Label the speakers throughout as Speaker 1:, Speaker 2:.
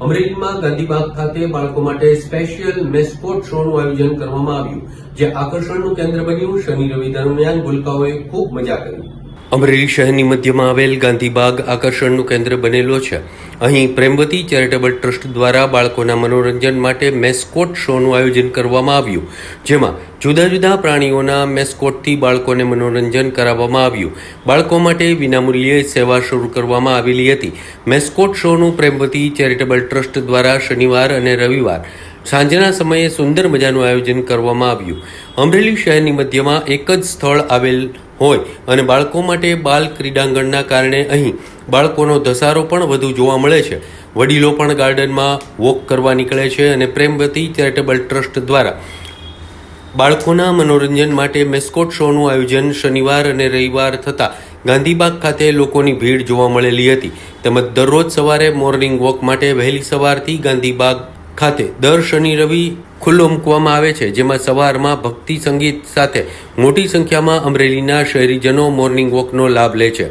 Speaker 1: અમરેલીમાં ગાંધીબાગ ખાતે બાળકો માટે સ્પેશિયલ મેસ્કોટ શોનું આયોજન કરવામાં આવ્યું, જે આકર્ષણનું કેન્દ્ર બન્યું. શનિ રવિ દરમિયાન ભૂલકાઓએ ખૂબ મજા કરી. અમરેલી શહેરની મધ્યમાં આવેલ ગાંધીબાગ આકર્ષણનું કેન્દ્ર બનેલો છે. અહીં પ્રેમવતી ચેરિટેબલ ટ્રસ્ટ દ્વારા બાળકોના મનોરંજન માટે મેસ્કોટ શોનું આયોજન કરવામાં આવ્યું, જેમાં જુદા જુદા પ્રાણીઓના મેસ્કોટથી બાળકોને મનોરંજન કરાવવામાં આવ્યું. બાળકો માટે વિનામૂલ્યે સેવા શરૂ કરવામાં આવેલી હતી. મેસ્કોટ શોનું પ્રેમવતી ચેરિટેબલ ટ્રસ્ટ દ્વારા શનિવાર અને રવિવાર સાંજના સમયે સુંદર મજાનું આયોજન કરવામાં આવ્યું. અમરેલી શહેરની મધ્યમાં એક જ સ્થળ આવેલ હોય અને બાળકો માટે બાલ ક્રીડાંગણના કારણે અહીં બાળકોનો ધસારો પણ વધુ જોવા મળે છે. વડીલો પણ ગાર્ડનમાં વોક કરવા નીકળે છે અને પ્રેમવતી ચેરિટેબલ ટ્રસ્ટ દ્વારા બાળકોના મનોરંજન માટે મેસ્કોટ શોનું આયોજન શનિવાર અને રવિવાર થતાં ગાંધીબાગ ખાતે લોકોની ભીડ જોવા મળેલી હતી. તેમજ દરરોજ સવારે મોર્નિંગ વોક માટે વહેલી સવારથી ગાંધીબાગ ખાતે દર શનિ રવિ ખુલ્લો મૂકવામાં આવે છે, જેમાં સવારમાં ભક્તિ સંગીત સાથે મોટી સંખ્યામાં અમરેલીના શહેરીજનો મોર્નિંગ વોકનો લાભ લે છે.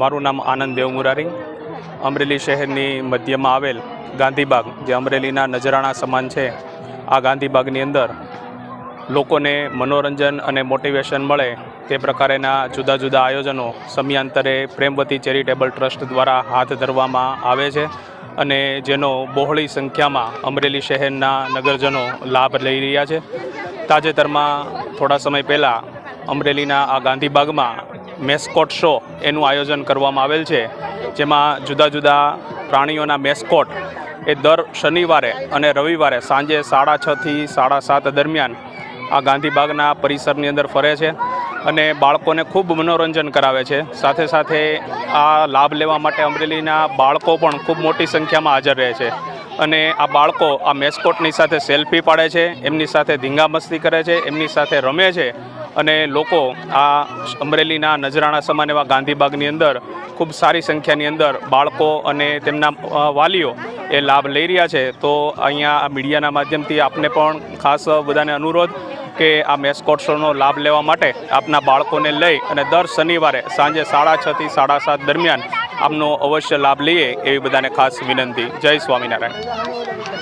Speaker 2: મારું નામ આનંદ દેવ મુરારી અમરેલી શહેરની મધ્યમાં આવેલ ગાંધીબાગ, જે અમરેલીના નજરાણા સમાન છે, આ ગાંધીબાગની અંદર લોકોને મનોરંજન અને મોટિવેશન મળે તે પ્રકારેના જુદા જુદા આયોજનો સમયાંતરે પ્રેમવતી ચેરિટેબલ ટ્રસ્ટ દ્વારા હાથ ધરવામાં આવે છે અને જેનો બહોળી સંખ્યામાં અમરેલી શહેરના નગરજનો લાભ લઈ રહ્યા છે. તાજેતરમાં થોડા સમય પહેલાં અમરેલીના આ ગાંધીબાગમાં મેસ્કોટ શો એનું આયોજન કરવામાં આવેલ છે, જેમાં જુદા જુદા પ્રાણીઓના મેસ્કોટ એ દર શનિવારે અને રવિવારે સાંજે સાડા છથી સાડા સાત દરમિયાન આ ગાંધીબાગના પરિસરની અંદર ફરે છે અને બાળકોને ખૂબ મનોરંજન કરાવે છે. સાથે સાથે આ લાભ લેવા માટે અમરેલીના બાળકો પણ ખૂબ મોટી સંખ્યામાં હાજર રહે છે અને આ બાળકો આ મેસ્કોટની સાથે સેલ્ફી પાડે છે, એમની સાથે ધીંગામસ્તી કરે છે, એમની સાથે રમે છે અને લોકો આ અમરેલીના નજરાણા સમાન એવા ગાંધીબાગની અંદર ખૂબ સારી સંખ્યાની અંદર બાળકો અને તેમના વાલીઓ એ લાભ લઈ રહ્યા છે. તો અહીંયા આ મીડિયાના માધ્યમથી આપને પણ ખાસ બધાને અનુરોધ કે આ મેસ્કોટ શોનો લાભ લેવા માટે આપના બાળકોને લઈ અને દર શનિવારે સાંજે સાડા છથી સાડા સાત દરમિયાન આપનો અવશ્ય લાભ લઈએ એવી બધાને ખાસ વિનંતી. જય સ્વામિનારાયણ.